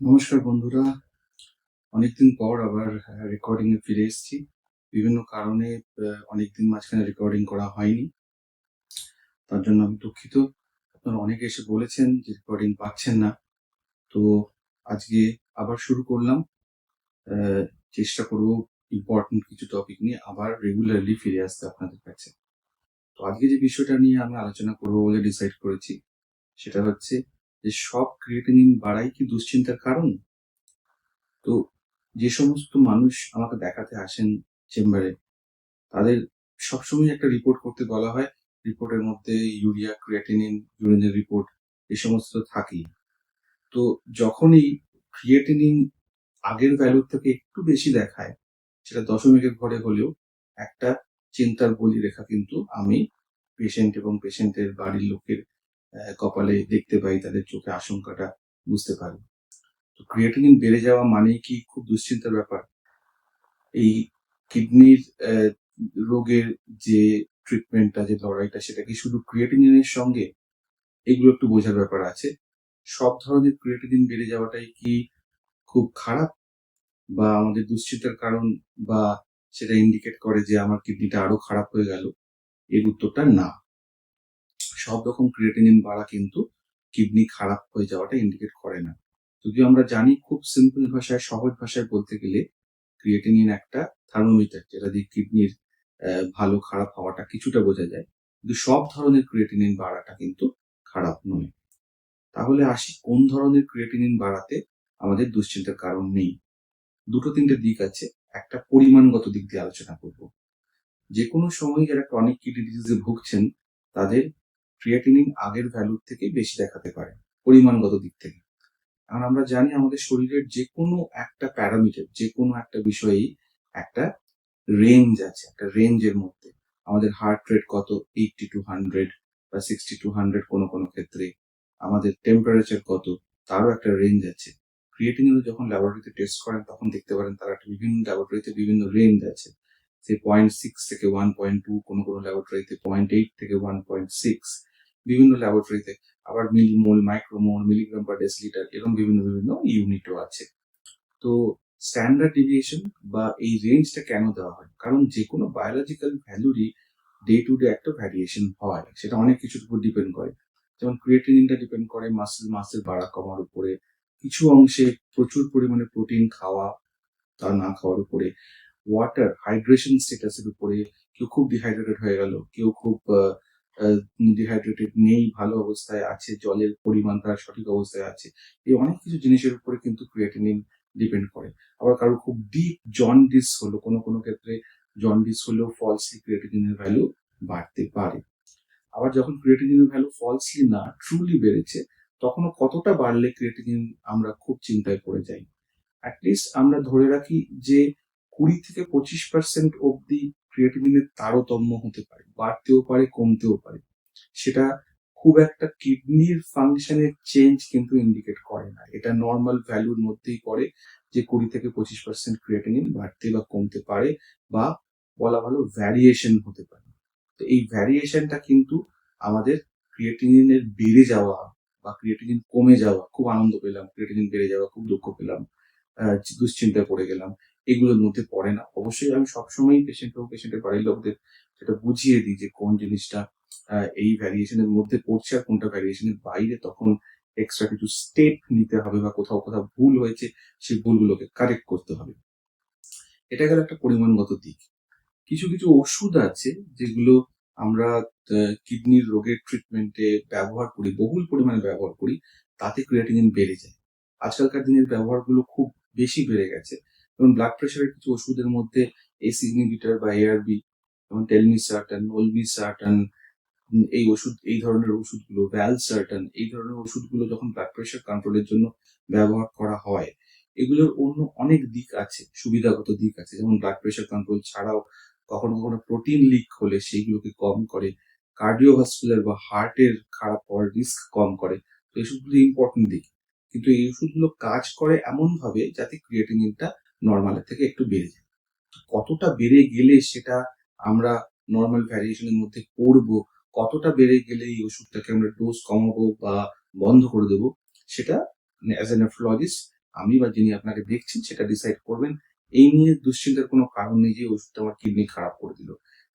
নমস্কার বন্ধুরা। অনেকদিন পর আবার রেকর্ডিং এ ফিরে এসেছি। বিভিন্ন কারণে অনেকদিন মাঝখানে রেকর্ডিং করা হয়নি। তার জন্য আমি দুঃখিত। আপনারা অনেকে এসে বলেছেন যে রেকর্ডিং পাচ্ছেন না। তো আজকে আবার শুরু করলাম। চেষ্টা করব ইম্পর্টেন্ট কিছু টপিক নিয়ে আবার রেগুলারলি ফিরে আসতে আপনাদের কাছে। তো আজকে যে বিষয়টা নিয়ে আমি আলোচনা করব বলে ডিসাইড করেছি, সেটা হচ্ছে যে সব ক্রিয়েটিনিন বাড়াই কি দুশ্চিন্তার কারণ? তো যে সমস্ত মানুষ আমাকে দেখাতে আসেন চেম্বারে, তাদের সবসময় একটা রিপোর্ট করতে বলা হয়। রিপোর্টের মধ্যে ইউরিয়া ক্রিয়েটিনিন ইউরিনের রিপোর্ট এই সমস্ত থাকেই। তো যখনই ক্রিয়েটিনিন আগের ভ্যালুর থেকে একটু বেশি দেখায়, সেটা দশমিকের ঘরে হলেও একটা চিন্তার বলি রেখা কিন্তু আমি পেশেন্ট এবং পেশেন্টের বাড়ির লোকের কপালে দেখতে পাই, তাদের চোখে আশঙ্কাটা বুঝতে পারি। তো ক্রিয়েটিনিন বেড়ে যাওয়া মানেই কি খুব দুশ্চিন্তার ব্যাপার? এই কিডনির রোগের যে ট্রিটমেন্টটা যে লড়াইটা, সেটা কি শুধু ক্রিয়েটিনিনের সঙ্গে? এগুলো একটু বোঝার ব্যাপার আছে। সব ধরনের ক্রিয়েটিনিন বেড়ে যাওয়াটাই কি খুব খারাপ? বা আমাদের দুশ্চিন্তার কারণ? বা সেটা ইন্ডিকেট করে যে আমার কিডনিটা আরও খারাপ হয়ে গেল? এর উত্তরটা না। সব রকম ক্রিয়েটিনিন বাড়া কিন্তু কিডনি খারাপ হয়ে যাওয়াটা ইন্ডিকেট করে না। যদিও আমরা জানি খুব সিম্পল ভাষায়, সহজ ভাষায় বলতে গেলে ক্রিয়েটিনিন একটা থার্মোমিটার যেটা দিয়ে কিডনির ভালো খারাপ হওয়াটা কিছুটা বোঝা যায়। কিন্তু সব ধরনের ক্রিয়েটিনিন বাড়াটা কিন্তু খারাপ নয়। তাহলে আসি কোন ধরনের ক্রিয়েটিনিন বাড়াতে আমাদের দুশ্চিন্তার কারণ নেই। দুটো তিনটে দিক আছে, একটা পরিমাণগত দিক দিয়ে আলোচনা করব। যে কোনো সময় যারা ক্রনিক কিডনি ডিজিজে ভুগছেন, তাদের ক্রিয়েটিনিন আগের ভ্যালুর থেকে বেশি দেখাতে পারে, পরিমাণগত দিক থেকে। কারণ আমরা জানি আমাদের শরীরের যে কোনো একটা প্যারামিটার যে কোনো একটা বিষয়েই একটা রেঞ্জ আছে, একটা রেঞ্জের মধ্যে। আমাদের হার্ট রেট কত? এইটটি টু হান্ড্রেড বা সিক্সটি টু হান্ড্রেড কোনো কোনো ক্ষেত্রে। আমাদের টেম্পারেচার কত? তারও একটা রেঞ্জ আছে। ক্রিয়েটিনিনও যখন ল্যাবরেটরিতে টেস্ট করেন, তখন দেখতে পারেন তার একটা বিভিন্ন ল্যাবরেটরিতে বিভিন্ন রেঞ্জ আছে। সেই পয়েন্ট সিক্স থেকে ওয়ান পয়েন্ট টু কোনো কোনো ল্যাবরেটরিতে পয়েন্ট এইট থেকে ওয়ান পয়েন্ট সিক্স বিভিন্ন ল্যাবরেটরিতে আবার millimole micromole milligram per decilitre এরকম বিভিন্ন বিভিন্ন ইউনিটও আছে। তো স্ট্যান্ডার্ড ডিভিয়েশন বা এই রেঞ্জটা কেন দেওয়া হয়? কারণ যে কোনো বায়োলজিক্যাল ভ্যালুরই ডে টু ডে একটা ভ্যারিয়েশন হয়। সেটা অনেক কিছুর উপর ডিপেন্ড করে। যেমন ক্রিয়েটিনিনটা ডিপেন্ড করে মাসেল মাসেল বাড়া কমার উপরে। কিছু অংশে প্রচুর পরিমাণে প্রোটিন খাওয়া তা না খাওয়ার উপরে। ওয়াটার হাইড্রেশন স্ট্যাটাসের উপরে কেউ খুব ডিহাইড্রেটেড হয়ে গেল, কেউ খুব ডিহাইড্রেটেড নেই, ভালো অবস্থায় আছে, জলের পরিমাণ তার সঠিক অবস্থায় আছে। এই অনেক কিছু জিনিসের উপরে কিন্তু ক্রিয়েটিনিন ডিপেন্ড করে। আবার কারও খুব ডিপ জন্ডিস হলো, কোনো কোনো ক্ষেত্রে জন্ডিস হলেও ফলসলি ক্রিয়েটিনিনের ভ্যালু বাড়তে পারে। আবার যখন ক্রিয়েটিনিনের ভ্যালু ফলসলি না ট্রুলি বেড়েছে, তখনও কতটা বাড়লে ক্রিয়েটিনিন আমরা খুব চিন্তায় পড়ে যাই? অ্যাটলিস্ট আমরা ধরে রাখি যে কুড়ি থেকে পঁচিশ পার্সেন্ট অব্দি ক্রিয়েটিনিনের তারতম্য হতে পারে, বাড়তেও পারে, কমতেও পারে। সেটা খুব একটা কিডনির ফাংশনের চেঞ্জ কিন্তু ইন্ডিকেট করে না। এটা নর্মাল ভ্যালুর মধ্যেই পড়ে যে কুড়ি থেকে পঁচিশ পার্সেন্ট ক্রিয়েটিনিন বাড়তে বা কমতে পারে বা বলা ভালো ভ্যারিয়েশন হতে পারে। তো এই ভ্যারিয়েশনটা কিন্তু আমাদের ক্রিয়েটিনিনের বেড়ে যাওয়া বা ক্রিয়েটিনিন কমে যাওয়া, খুব আনন্দ পেলাম ক্রিয়েটিনিন বেড়ে যাওয়া, খুব দুঃখ পেলাম দুশ্চিন্তায় পড়ে গেলাম। এগুলোর মধ্যে পড়ে না। অবশ্যই আমি সবসময় পেশেন্ট হোক পেশেন্টের বাড়ির লোকদের সেটা বুঝিয়ে দিই যে কোন জিনিসটা এই ভ্যারিয়েশনের মধ্যে পড়ছে আর কোনটা ভ্যারিয়েশনের বাইরে। তখন এক্সট্রা কিছু স্টেপ নিতে হবে বা কোথাও কোথাও ভুল হয়েছে, সেই ভুলগুলোকে কারেক্ট করতে হবে। এটা গেল একটা পরিমাণগত দিক। কিছু কিছু ওষুধ আছে যেগুলো আমরা কিডনির রোগের ট্রিটমেন্টে ব্যবহার করি, বহুল পরিমাণে ব্যবহার করি, তাতে ক্রিয়েটিনিন বেড়ে যায়। আজকালকার দিনের ব্যবহারগুলো খুব বেশি বেড়ে গেছে। যেমন ব্লাড প্রেশারের কিছু ওষুধের মধ্যে এসি ইনহিবিটার বা এআরবি যেমন টেলমিসার্টান নলমিসার্টান এই ওষুধ, এই ধরনের ওষুধগুলো ভ্যালসার্টান এই ধরনের ওষুধগুলো যখন ব্লাড প্রেশার কন্ট্রোলের জন্য ব্যবহার করা হয়, এগুলোর অন্য অনেক দিক আছে, সুবিধাগত দিক আছে। যেমন ব্লাড প্রেশার কন্ট্রোল ছাড়াও কখনো কখনো প্রোটিন লিক হলে সেইগুলোকে কম করে কার্ডিওভাস্কুলার বা হার্টের খারাপ হওয়ার রিস্ক কম করে। তো এসবগুলো ইম্পর্টেন্ট দিক। কিন্তু এই ওষুধগুলো কাজ করে এমন ভাবে যাতে ক্রিয়েটিনিনটা নর্মালের থেকে একটু বেড়ে যায়। কতটা বেড়ে গেলে সেটা আমরা নর্মাল ভ্যারিয়েশনের মধ্যে পড়ব? কতটা বেড়ে গেলে এই ওষুধটাকে আমরা ডোজ কমাবো বা বন্ধ করে দেবো? সেটা অ্যাজ এ নেফ্রোলজিস্ট আমি বা যিনি আপনাকে দেখছেন সেটা ডিসাইড করবেন। এই নিয়ে দুশ্চিন্তার কোনো কারণ নেই যে ওষুধটা আমার কিডনি খারাপ করে দিল।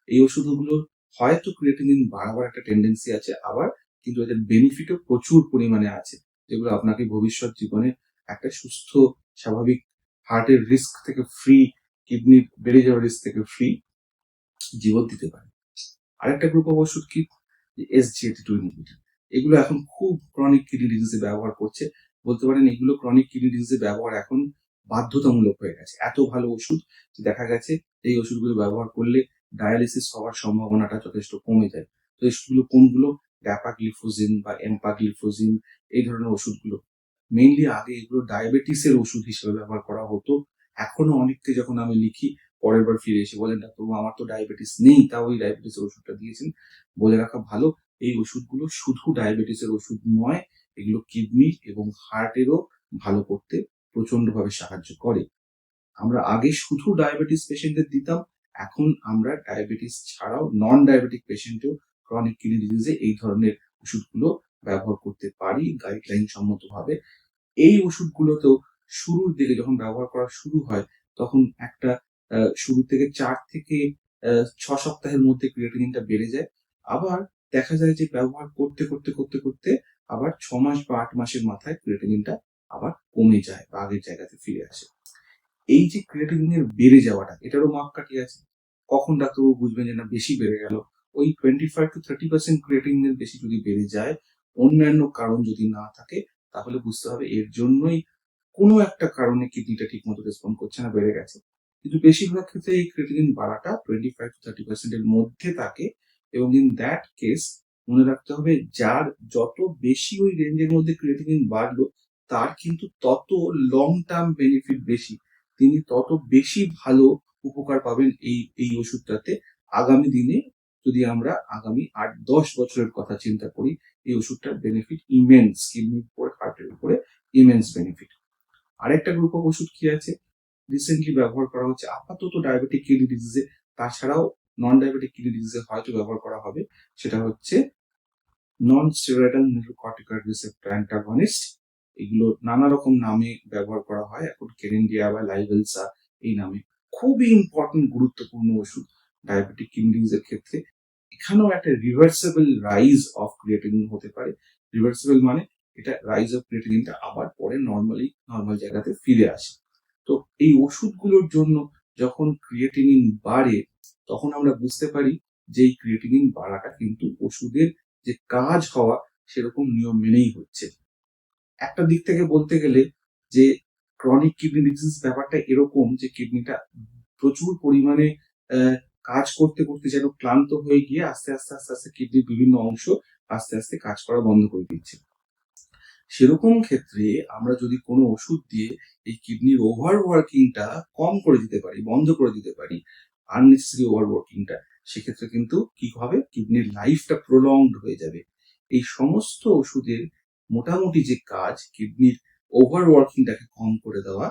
এই ওষুধগুলো হয়তো ক্রিয়েটিনিন বাড়াবার একটা টেন্ডেন্সি আছে, আবার কিন্তু এদের বেনিফিটও প্রচুর পরিমাণে আছে। যেগুলো আপনাকে ভবিষ্যৎ জীবনে একটা সুস্থ, স্বাভাবিক হার্টের রিস্ক থেকে ফ্রি কিডনি বেড়ে যাওয়ার রিস্ক থেকে ফ্রি জীবন দিতে পারে। আরেকটা গ্রুপ অফ ওষুধ কি? এস জিএটি টু ইনহিবিটর এগুলো এখন খুব ক্রনিক কিডনি ডিজিজে ব্যবহার করছে। বলতে পারেন এগুলো ক্রনিক কিডনি ডিজিজে ব্যবহার এখন বাধ্যতামূলক হয়ে গেছে। এত ভালো ওষুধ দেখা গেছে এই ওষুধগুলো ব্যবহার করলে ডায়ালিসিস হওয়ার সম্ভাবনাটা যথেষ্ট কমে যায়। তো ওষুধগুলো কোনগুলো? ড্যাপাগ্লিফোজিন বা এম্পাগ্লিফোজিন এই ধরনের ওষুধগুলো। মেইনলি আগে এগুলো ডায়াবেটিসের ওষুধ হিসেবে ব্যবহার করা হতো। এখনও অনেককে যখন আমি লিখি, পরের বার ফিরে এসে বলেন, ডাক্তারবাবু, আমার তো ডায়াবেটিস নেই, তাও ওই ডায়াবেটিসের ওষুধটা দিয়েছেন। বলে রাখা ভালো, এই ওষুধগুলো শুধু ডায়াবেটিসের ওষুধ নয়, এগুলো কিডনি এবং হার্টেরও ভালো করতে প্রচন্ডভাবে সাহায্য করে। আমরা আগে শুধু ডায়াবেটিস পেশেন্টদের দিতাম, এখন আমরা ডায়াবেটিস ছাড়াও নন ডায়াবেটিক পেশেন্টেও ক্রনিক কিডনি ডিজিজে এই ধরনের ওষুধগুলো ব্যবহার করতে পারি। গাইডলাইন সম্মতভাবে এই ওষুধগুলোতেও শুরুর দিকে যখন ব্যবহার করা শুরু হয়, তখন একটা শুরু থেকে চার থেকে ছ সপ্তাহের মধ্যে ক্রিয়েটিনিনটা বেড়ে যায়। আবার দেখা যায় যে ব্যবহার করতে করতে করতে করতে আবার ছ মাস বা আট মাসের মাথায় ক্রিয়েটিনিনটা আবার কমে যায় বা আগের জায়গাতে ফিরে আসে। এই যে ক্রিয়েটিনিনের বেড়ে যাওয়াটা, এটারও মাপকাঠি আছে। কখন ডাক্তারবাবু বুঝবেন যে না, বেশি বেড়ে গেল? ওই twenty five to thirty percent ক্রিয়েটিনিনের বেশি যদি বেড়ে যায়, অন্যান্য কারণ যদি না থাকে তাহলে বুঝতে হবে এর জন্যই কোনো একটা কারণে কিডনিটা ঠিক মতো রেসপন্ড করছে না, বেড়ে গেছে। কিন্তু বেশিরভাগ ক্ষেত্রে এই ক্রিয়েটিনিন বাড়াটা টোয়েন্টি ফাইভ টু থার্টি পার্সেন্টের মধ্যে থাকে এবং ইন দ্যাট কেস মনে রাখতে হবে যার যত বেশি ওই রেঞ্জের মধ্যে ক্রিয়েটিনিন বাড়লো, তার কিন্তু তত লং টার্ম বেনিফিট বেশি। তিনি তত বেশি ভালো উপকার পাবেন এই এই ওষুধটাতে। আগামী দিনে যদি আমরা আগামী আট দশ বছরের কথা চিন্তা করি এই ওষুধটার বেনিফিট ইমেন্স কিডনির উপরে হার্টের উপরে ইমেন্স বেনিফিট আরেকটা গ্রুপ অফ ওষুধ কি আছে? রিসেন্টলি ব্যবহার করা হচ্ছে আপাতত ডায়াবেটিক কিডনি ডিজিজে তাছাড়াও নন ডায়াবেটিক কিডনি ডিজিজে হয়তো ব্যবহার করা হবে। সেটা হচ্ছে non steroidal mineralocorticoid receptor antagonist এগুলো নানা রকম নামে ব্যবহার করা হয়। এখন কেরেন্ডিয়া বা লাইভেলসা এই নামে। খুবই ইম্পর্টেন্ট গুরুত্বপূর্ণ ওষুধ ডায়াবেটিক কিডনি ডিজিজের ক্ষেত্রে। এখানেও একটা রিভার্সেবল রাইজ অফ ক্রিয়েটিনিন হতে পারে। রিভার্সেবল মানে এটা রাইজ অফ ক্রিয়েটিনিনটা আবার পরে নর্মালি নর্মাল জায়গাতে ফিরে আসে। তো এই ওষুধগুলোর জন্য যখন ক্রিয়েটিনিন বাড়ে, তখন আমরা বুঝতে পারি যে এই ক্রিয়েটিনিন বাড়াটা কিন্তু ওষুধের যে কাজ হওয়া সেরকম নিয়ম মেনেই হচ্ছে। একটা দিক থেকে বলতে গেলে যে ক্রনিক কিডনি ডিজিজ ব্যাপারটা এরকম যে কিডনিটা প্রচুর পরিমাণে কাজ করতে করতে যেন ক্লান্ত হয়ে গিয়ে আস্তে আস্তে আস্তে আস্তে কিডনির বিভিন্ন অংশ আস্তে আস্তে কাজ করা বন্ধ করে দিচ্ছে। সেরকম ক্ষেত্রে আমরা যদি কোনো ওষুধ দিয়ে এই কিডনির ওভার ওয়ার্কিংটা কম করে দিতে পারি, বন্ধ করে দিতে পারি আননেসেসারি ওভার ওয়ার্কিংটা সেক্ষেত্রে কিন্তু কি হবে? কিডনির লাইফটা প্রলংড হয়ে যাবে। এই সমস্ত ওষুধের মোটামুটি যে কাজ, কিডনির ওভার ওয়ার্কিংটাকে কম করে দেওয়া,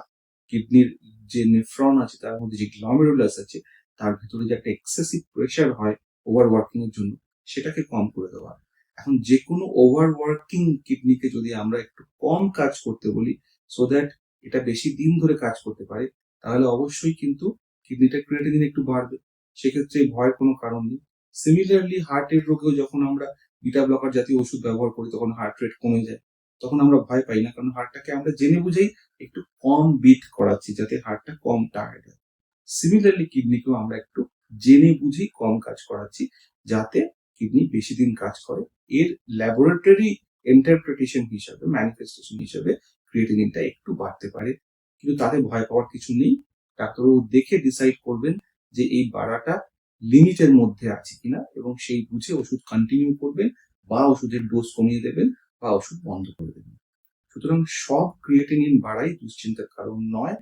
কিডনির যে নেফ্রন আছে, তার মধ্যে যে গ্লমেরুলাস আছে তার ভিতরে যে একটা এক্সেসিভ প্রেশার হয় ওভার ওয়ার্কিং এর জন্য, সেটাকে কম করে দেওয়া। এখন যে কোনো ওভার ওয়ার্কিং কিডনিকে যদি আমরা একটু কম কাজ করতে বলি সো দ্যাট এটা বেশি দিন ধরে কাজ করতে পারে, তাহলে অবশ্যই কিন্তু কিডনিটা ক্রিয়েটিনিন একটু বাড়বে। সেক্ষেত্রে ভয়ের কোনো কারণ নেই। সিমিলারলি হার্টের রোগেও যখন আমরা বিটা ব্লকার জাতীয় ওষুধ ব্যবহার করি, তখন হার্ট রেট কমে যায়। তখন আমরা ভয় পাই না, কারণ হার্টটাকে আমরা জেনে বুঝেই একটু কম বিট করাচ্ছি, যাতে হার্টটা কম টায়ার্ড হয়। সিমিলারলি কিডনিকেও আমরা একটু জেনে বুঝেই কম কাজ করাচ্ছি, যাতে কিডনি বেশি দিন কাজ করে। এর ল্যাবরেটরি ইন্টারপ্রিটেশন হিসাবে ম্যানিফেস্টেশন হিসাবে ক্রিয়েটিনিনটা একটু বাড়তে পারে। কিন্তু তাতে ভয় পাওয়ার কিছু নেই। ডাক্তারবাবু দেখে ডিসাইড করবেন যে এই বাড়াটা লিমিটের মধ্যে আছে কিনা এবং সেই বুঝে ওষুধ কন্টিনিউ করবেন বা ওষুধের ডোজ কমিয়ে দেবেন বা ওষুধ বন্ধ করে দেবেন। সুতরাং সব ক্রিয়েটিনিন বাড়াই দুশ্চিন্তার কারণ নয়।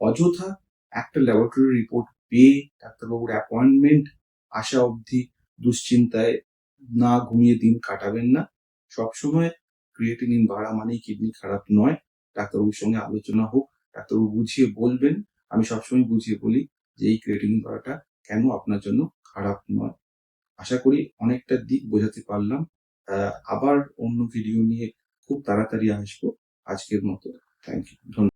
অযথা একটা ল্যাবরেটরি রিপোর্ট পেয়ে ডাক্তারবাবুর অ্যাপয়েন্টমেন্ট আসা অবধি দুশ্চিন্তায় না ঘুমিয়ে দিন কাটাবেন না। সবসময় ক্রিয়েটিনিন বাড়া মানেই কিডনি খারাপ নয়। ডাক্তারবাবুর সঙ্গে আলোচনা হোক, ডাক্তারবাবু বুঝিয়ে বলবেন। আমি সবসময় বুঝিয়ে বলি যে এই ক্রিয়েটিনিন বাড়াটা কেন আপনার জন্য খারাপ নয়। আশা করি অনেকটা দিক বোঝাতে পারলাম। আবার অন্য ভিডিও নিয়ে খুব তাড়াতাড়ি আসব। আজকের মতো। থ্যাংক ইউ ধন্যবাদ।